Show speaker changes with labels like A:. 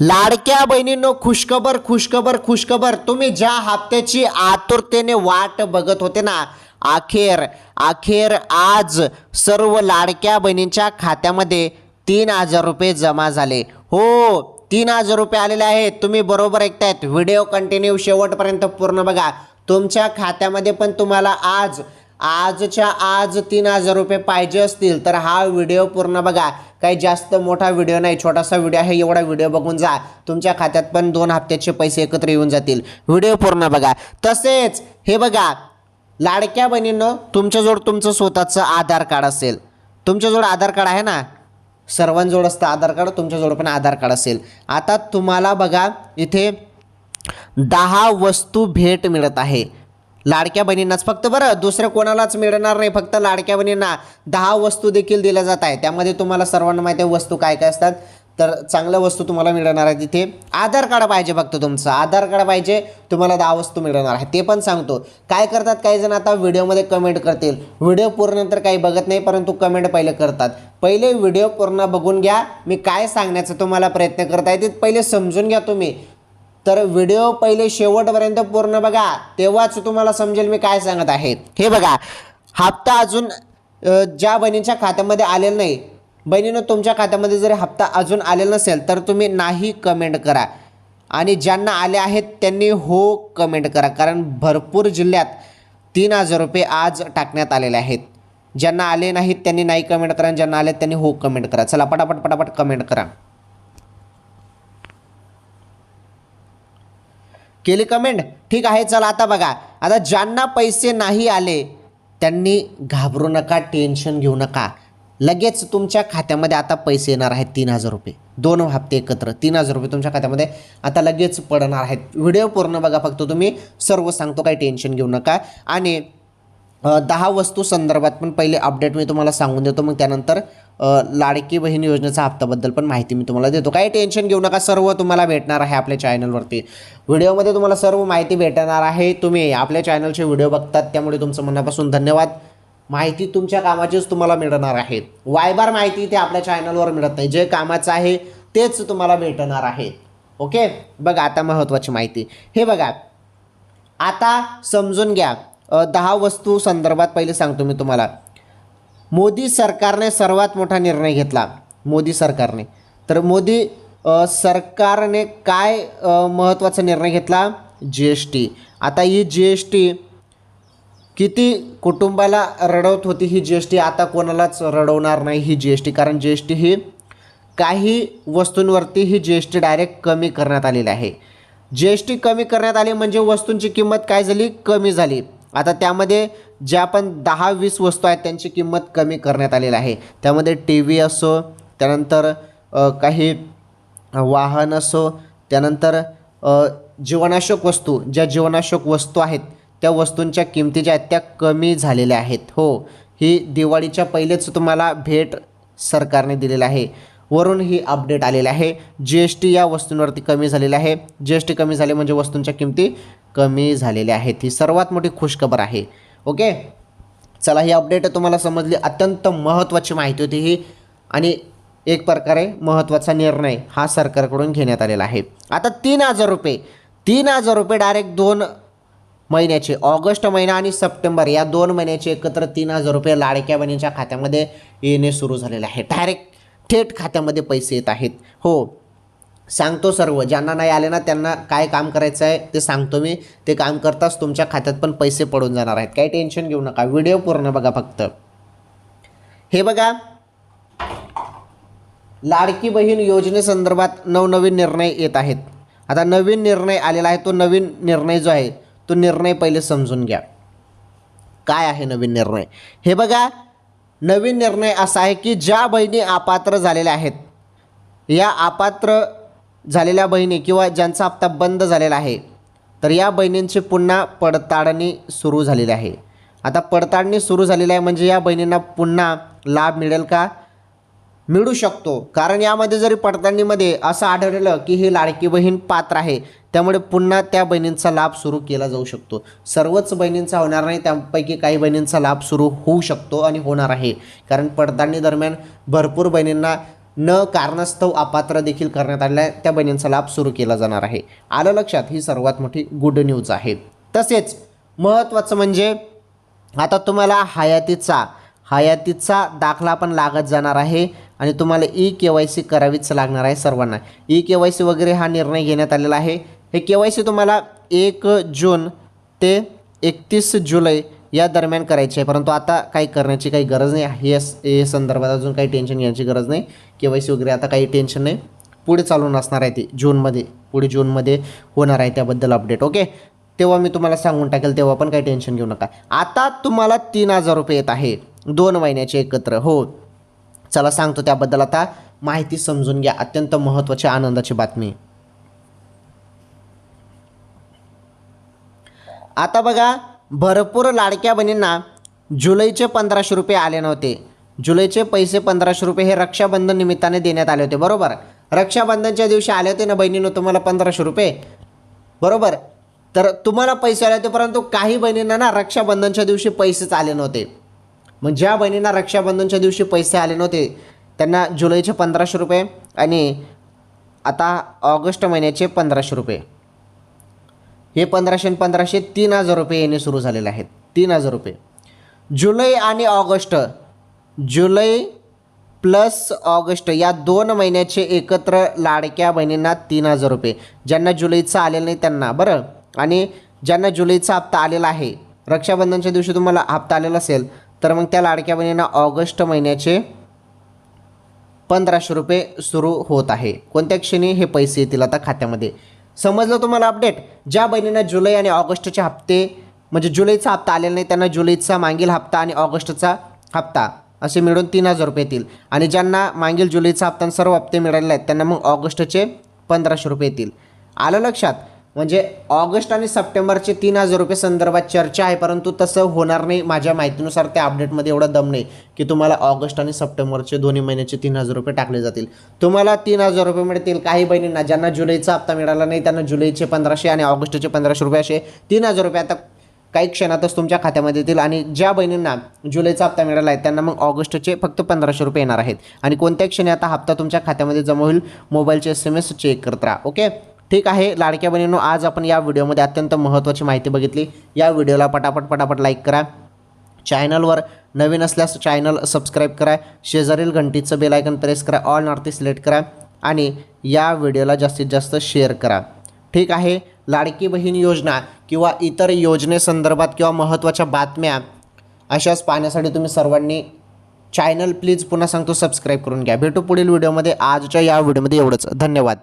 A: लाडक्या बहिणींनो खुशखबर खुशखबर खुशखबर. तुम्ही ज्या हप्त्याची आतुरतेने वाट बघत होते ना अखेर अखेर आज सर्व लाडक्या बहिणींच्या खात्यामध्ये तीन हजार रुपये जमा झाले. हो तीन हजार रुपये आलेले आहेत. तुम्ही बरोबर ऐकतायत. व्हिडिओ कंटिन्यू शेवटपर्यंत पूर्ण बघा. तुमच्या खात्यामध्ये पण तुम्हाला आज आजच्या आज तीन हजार रुपये पाहिजे असतील तर हा व्हिडिओ पूर्ण बघा. काही जास्त मोठा व्हिडिओ नाही छोटासा व्हिडिओ आहे एवढा व्हिडिओ बघून जा. तुमच्या खात्यात पण दोन हप्त्याचे पैसे एकत्र येऊन जातील. व्हिडिओ पूर्ण बघा. तसेच हे बघा लाडक्या बहिणींनो तुमच्याजवळ तुमचं स्वतःचं आधार कार्ड असेल. तुमच्याजवळ आधार कार्ड आहे ना? सर्वांजवळ असतं आधार कार्ड तुमच्याजवळ पण आधार कार्ड असेल. आता तुम्हाला बघा इथे दहा वस्तू भेट मिळत आहे. लाडक्या बहिणींनाच. फक्त बरं दुसऱ्या कोणालाच मिळणार नाही. फक्त लाडक्या बहिणींना दहा वस्तू देखील दिल्या जात आहे त्यामध्ये तुम्हाला सर्वांना माहिती आहे वस्तू काय काय असतात. तर चांगल्या वस्तू तुम्हाला मिळणार आहे तिथे. आधार कार्ड पाहिजे फक्त तुमचं. आधार कार्ड पाहिजे तुम्हाला दहा वस्तू मिळणार आहे. ते पण सांगतो. काय करतात काही जण आता व्हिडिओमध्ये कमेंट करतील. व्हिडिओ पूर्ण तर काही बघत नाही परंतु कमेंट पहिले करतात. पहिले व्हिडिओ पूर्ण बघून घ्या. मी काय सांगण्याचा तुम्हाला प्रयत्न करत आहे ते पहिले समजून घ्या तुम्ही. तर व्हिडिओ पहिले शेवटपर्यंत पूर्ण बघा. तेव्हाच तुम्हाला समजेल मी काय सांगत आहे. हे बघा. हप्ता अजून ज्या बहिणींच्या खात्यामध्ये आलेला नाही बहिणीनं तुमच्या खात्यामध्ये जरी हप्ता अजून आलेला नसेल तर तुम्ही नाही कमेंट करा. आणि ज्यांना आले आहेत त्यांनी हो कमेंट करा. कारण भरपूर जिल्ह्यात तीन हजार रुपये आज टाकण्यात आलेले आहेत. ज्यांना आले नाहीत त्यांनी नाही कमेंट करा. आणि ज्यांना आले त्यांनी हो कमेंट करा. चला पटापट पटापट कमेंट करा. केली कमेंट ठीक आहे चला आता बघा. आता ज्यांना पैसे नाही आले त्यांनी घाबरू नका टेन्शन घेऊ नका. लगेच तुमच्या खात्यामध्ये आता पैसे येणार आहेत तीन हजार रुपये. दोन हप्ते एकत्र तीन हजार रुपये तुमच्या खात्यामध्ये आता लगेच पडणार आहेत. व्हिडिओ पूर्ण बघा फक्त तुम्ही. सर्व सांगतो काही टेन्शन घेऊ नका. आणि दहा वस्तू संदर्भात पण पहिले अपडेट मी तुम्हाला सांगून देतो. मग त्यानंतर लाडकी बहीण योजनेचा हप्त्याबद्दल पण माहिती मी तुम्हाला देतो. काही टेन्शन घेऊ नका सर्व तुम्हाला भेटणार आहे आपल्या चॅनलवरती. व्हिडिओमध्ये तुम्हाला सर्व माहिती भेटणार आहे तुम्ही आपल्या चॅनलचे व्हिडिओ बघतात त्यामुळे तुमचं मनापासून धन्यवाद. माहिती तुमच्या कामाचीच तुम्हाला मिळणार आहे. वायबार माहिती इथे आपल्या चॅनलवर मिळत नाही. जे कामाचं आहे तेच तुम्हाला भेटणार आहे. ओके? बघा आता महत्त्वाची माहिती. हे बघा आता समजून घ्या. दहा वस्तू संदर्भात पहिले सांगतो मी तुम्हाला. मोदी सरकारने सर्वात मोठा निर्णय घेतला. मोदी सरकारने. तर मोदी सरकारने काय महत्त्वाचा निर्णय घेतला? G S T. आता ही जी एस टी किती कुटुंबाला रडवत होती ही जी एस टी आता कोणालाच रडवणार नाही ही जी एस टी. कारण जी एस टी ही काही वस्तूंवरती ही जी एस टी डायरेक्ट कमी करण्यात आलेली आहे. जी एस टी कमी करण्यात आली म्हणजे वस्तूंची किंमत काय झाली? कमी झाली. आता त्यामध्ये ज्या पण दहा वीस वस्तू आहेत त्यांची किंमत कमी करण्यात आलेली आहे. त्यामध्ये टी व्ही असो त्यानंतर काही वाहन असो त्यानंतर जीवनाशोक वस्तू ज्या जीवनाशोक वस्तू आहेत त्या वस्तूंच्या किमती ज्या आहेत त्या कमी झालेल्या आहेत. हो ही दिवाळीच्या पहिलेच तुम्हाला भेट सरकारने दिलेलं आहे. वरून ही अपडेट आलेली आहे. जी एस टी या वस्तूंवरती कमी झालेली आहे. जी एस टी कमी झाली म्हणजे वस्तूंच्या किमती कमी झालेल्या आहेत. ही सर्वात मोठी खुशखबर आहे. ओके चला ही अपडेट तुम्हाला समजली. अत्यंत महत्त्वाची माहिती होती ही. आणि एक प्रकारे महत्त्वाचा निर्णय हा सरकारकडून घेण्यात आलेला आहे. आता तीन हजार रुपये. तीन हजार रुपये डायरेक्ट दोन महिन्याचे. ऑगस्ट महिना आणि सप्टेंबर या दोन महिन्याचे एकत्र तीन हजार रुपये लाडक्या बहिणीच्या खात्यामध्ये येणे सुरू झालेले आहे. डायरेक्ट थेट खात्यामध्ये पैसे येत आहेत. हो. सांगतो सर्व. ज्यांना नाही आले ना त्यांना काय काम करायचं आहे ते सांगतो मी. ते काम करताच तुमच्या खात्यात पण पैसे पडून जाणार आहेत. काही टेन्शन घेऊ नका. व्हिडिओ पूर्ण बघा फक्त. हे बघा. लाडकी बहीण योजनेसंदर्भात नवनवीन निर्णय येत आहेत. आता नवीन निर्णय आलेला आहे. तो नवीन निर्णय जो आहे तो निर्णय पहिले समजून घ्या. काय आहे नवीन निर्णय? हे बघा. नवीन निर्णय असा आहे की ज्या बहिणी अपात्र झालेल्या आहेत या अपात्र झालेल्या बहिणी किंवा ज्यांचा हप्ता बंद झालेला आहे तर या बहिणींची पुन्हा पडताळणी सुरू झालेली आहे. आता पडताळणी सुरू झालेली आहे म्हणजे या बहिणींना पुन्हा लाभ मिळेल का? मिळू शकतो. कारण यामध्ये जरी पडताळणीमध्ये असं आढळलं की ही लाडकी बहीण पात्र आहे त्यामुळे पुन्हा त्या बहिणींचा लाभ सुरू केला जाऊ शकतो. सर्वच बहिणींचा होणार नाही त्यापैकी काही बहिणींचा लाभ सुरू होऊ शकतो आणि होणार आहे. कारण पडताळणी दरम्यान भरपूर बहिणींना न कारणास्तव अपात्र देखील करण्यात आलेल्या त्या बहिणींचा लाभ सुरू केला जाणार आहे. आलं लक्षात? ही सर्वात मोठी गुड न्यूज आहे. तसेच महत्त्वाचं म्हणजे आता तुम्हाला हयातीचा हयातीचा दाखला पण लागत जाणार आहे. आणि तुम्हाला ई के वाय सी करावीच लागणार आहे सर्वांना. ई के वाय सी वगैरे हा निर्णय घेण्यात आलेला आहे. हे के वाय सी तुम्हाला एक जून ते एकतीस जुलै या दरम्यान करायचे आहे. परंतु आता काही करण्याची काही गरज नाही. हे हे संदर्भात अजून काही टेन्शन घ्यायची गरज नाही. के वाय सी वगैरे आता काही टेन्शन नाही. पुढे चालून असणार आहे ती. जूनमध्ये पुढे जूनमध्ये होणार आहे त्याबद्दल अपडेट ओके तेव्हा मी तुम्हाला सांगून टाकेल तेव्हा पण काही टेन्शन घेऊ नका. आता तुम्हाला तीन हजार रुपये येत आहे. दोन महिन्याचे एकत्र हो. चला सांगतो त्याबद्दल आता. माहिती समजून घ्या. अत्यंत महत्त्वाची आनंदाची बातमी. आता बघा भरपूर लाडक्या बहिणींना जुलैचे पंधराशे रुपये आले नव्हते. जुलैचे पैसे पंधराशे रुपये हे रक्षाबंधन निमित्ताने देण्यात आले होते. बरोबर? रक्षाबंधनच्या दिवशी आले होते ना बहिणीनं तुम्हाला पंधराशे रुपये? बरोबर? तर तुम्हाला पैसे आले होते परंतु काही बहिणींना ना रक्षाबंधनच्या दिवशी पैसेच आले नव्हते. मग ज्या बहिणींना रक्षाबंधनच्या दिवशी पैसे आले नव्हते त्यांना जुलैचे पंधराशे रुपये आणि आता ऑगस्ट महिन्याचे पंधराशे रुपये. हे पंधराशे आणि पंधराशे तीन हजार रुपये येणे सुरू झालेले आहेत. तीन हजार रुपये. जुलै आणि ऑगस्ट जुलै प्लस ऑगस्ट या दोन महिन्याचे एकत्र लाडक्या बहिणींना तीन हजार रुपये. ज्यांना जुलैचा आलेलं नाही त्यांना बरं? आणि ज्यांना जुलैचा हप्ता आलेला आहे रक्षाबंधनच्या दिवशी तुम्हाला हप्ता आलेला असेल तर मग त्या लाडक्या बहिणींना ऑगस्ट महिन्याचे पंधराशे रुपये सुरू होत आहे. कोणत्या क्षणी? हे पैसे येतील आता खात्यामध्ये. समजलं तुम्हाला अपडेट ज्या बहिणींना जुलै आणि ऑगस्टचे हप्ते म्हणजे जुलैचा हप्ता आलेला नाही त्यांना जुलैचा मागील हप्ता आणि ऑगस्टचा हप्ता असे मिळून तीन हजार रुपये येतील. आणि ज्यांना मागील जुलैचा हप्ता सर्व हप्ते मिळालेले आहेत त्यांना मग ऑगस्टचे पंधराशे रुपये येतील. आलं लक्षात? म्हणजे ऑगस्ट आणि सप्टेंबरचे तीन हजार रुपये संदर्भात चर्चा आहे परंतु तसं होणार नाही. माझ्या माहितीनुसार त्या अपडेटमध्ये एवढा दम नाही की तुम्हाला ऑगस्ट आणि सप्टेंबरचे दोन्ही महिन्याचे तीन हजार रुपये टाकले जातील. तुम्हाला तीन हजार रुपये मिळतील काही बहिणींना ज्यांना जुलैचा हप्ता मिळाला नाही त्यांना जुलैचे पंधराशे आणि ऑगस्टचे पंधराशे रुपये असे तीन हजार रुपये आता काही क्षणातच तुमच्या खात्यामध्ये येतील. आणि ज्या बहिणींना जुलैचा हप्ता मिळाला आहे त्यांना मग ऑगस्टचे फक्त पंधराशे रुपये येणार आहेत. आणि कोणत्या क्षणी आता हप्ता तुमच्या खात्यामध्ये जमा होईल. मोबाईलचे एस एम एस चेक करत राहा ओके ठीक आहे लाडक्या बहिणींनो आज आपण या व्हिडिओमध्ये अत्यंत महत्त्वाची माहिती बघितली. या व्हिडिओला पटापट पटापट लाईक करा. चॅनलवर नवीन असल्यास चॅनल सबस्क्राईब करा. शेजारील घंटीचं बेलायकन प्रेस करा. ऑल नॉर्थ सिलेक्ट करा. आणि या व्हिडिओला जास्तीत जास्त शेअर करा. ठीक आहे लाडकी बहीण योजना किंवा इतर योजनेसंदर्भात किंवा महत्त्वाच्या बातम्या अशाच पाहण्यासाठी तुम्ही सर्वांनी चॅनल प्लीज पुन्हा सांगतो सबस्क्राईब करून घ्या. भेटू पुढील व्हिडिओमध्ये. आजच्या या व्हिडिओमध्ये एवढंच. धन्यवाद.